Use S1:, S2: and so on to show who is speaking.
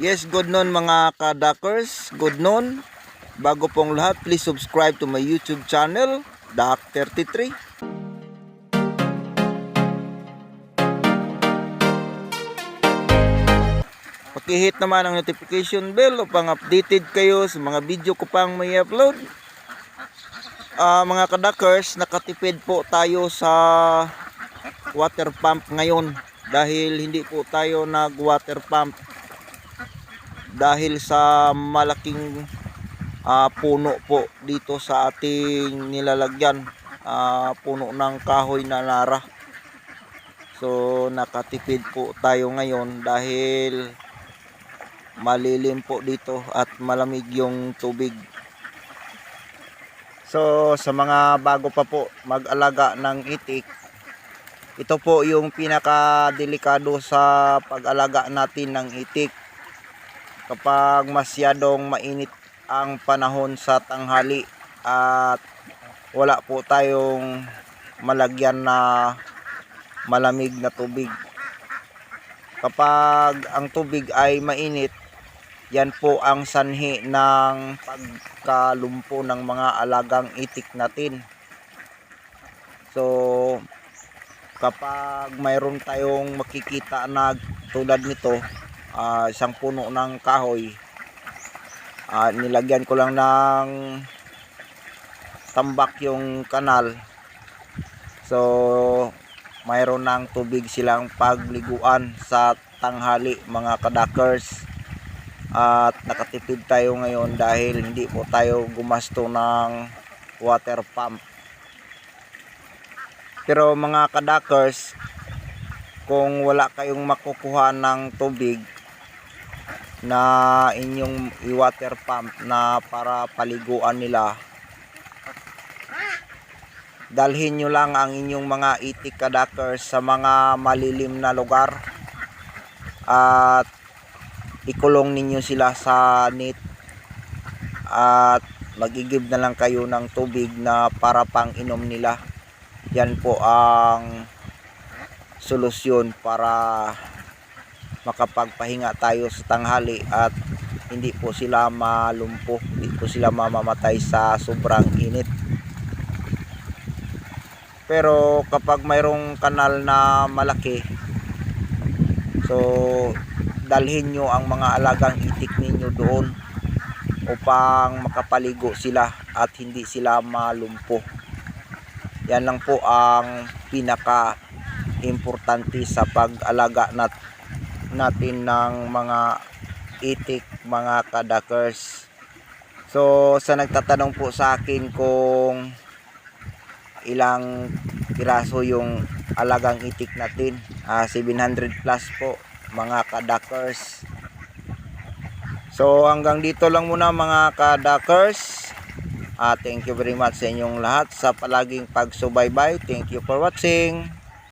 S1: Yes, good noon mga kadakers. Good noon. Bago pong lahat, please subscribe to my YouTube channel, Dak33. Pakihit naman ang notification bell upang updated kayo sa mga video ko pang may upload. Ah, mga kadakers, nakatipid po tayo sa water pump ngayon dahil hindi po tayo nag water pump dahil sa malaking ah, puno po dito sa ating nilalagyan Ah, puno ng kahoy na nara. So nakatipid po tayo ngayon dahil malilim po dito at malamig yung tubig. So sa mga bago pa po mag-alaga ng itik ito po yung pinaka delikado sa pag-alaga natin ng itik kapag masyadong mainit ang panahon sa tanghali at wala po tayong malagyan na malamig na tubig. Kapag ang tubig ay mainit, yan po ang sanhi ng pagkalumpo ng mga alagang itik natin. So, kapag mayroon tayong makikita na tulad nito, ah, isang puno ng kahoy, ah, nilagyan ko lang ng tambak yung kanal. So, mayroon ng tubig silang pagliguan sa tanghali mga kadakers. At nakatipid tayo ngayon dahil hindi po tayo gumasto ng water pump. Pero mga kadakers, kung wala kayong makukuha ng tubig na inyong i-water pump na para paliguan nila, dalhin nyo lang ang inyong mga itik kadakers sa mga malilim na lugar at ikulong ninyo sila sa net at magigib na lang kayo ng tubig na para pang inom nila. Yan po ang solusyon para makapagpahinga tayo sa tanghali at hindi po sila malumpo hindi po sila mamamatay sa sobrang init pero kapag mayroong kanal na malaki, so dalhin nyo ang mga alagang itik ninyo doon upang makapaligo sila at hindi sila malumpo. Yan lang po ang pinaka importante sa pag-alaga nat natin ng mga itik, mga kadakers. So, sa nagtatanong po sa akin kung ilang piraso yung alagang itik natin Ah, 700 plus po mga kadakers. So hanggang dito lang muna mga kadakers. Ah, thank you very much sa inyong lahat sa palaging pagsubaybay. Thank you for watching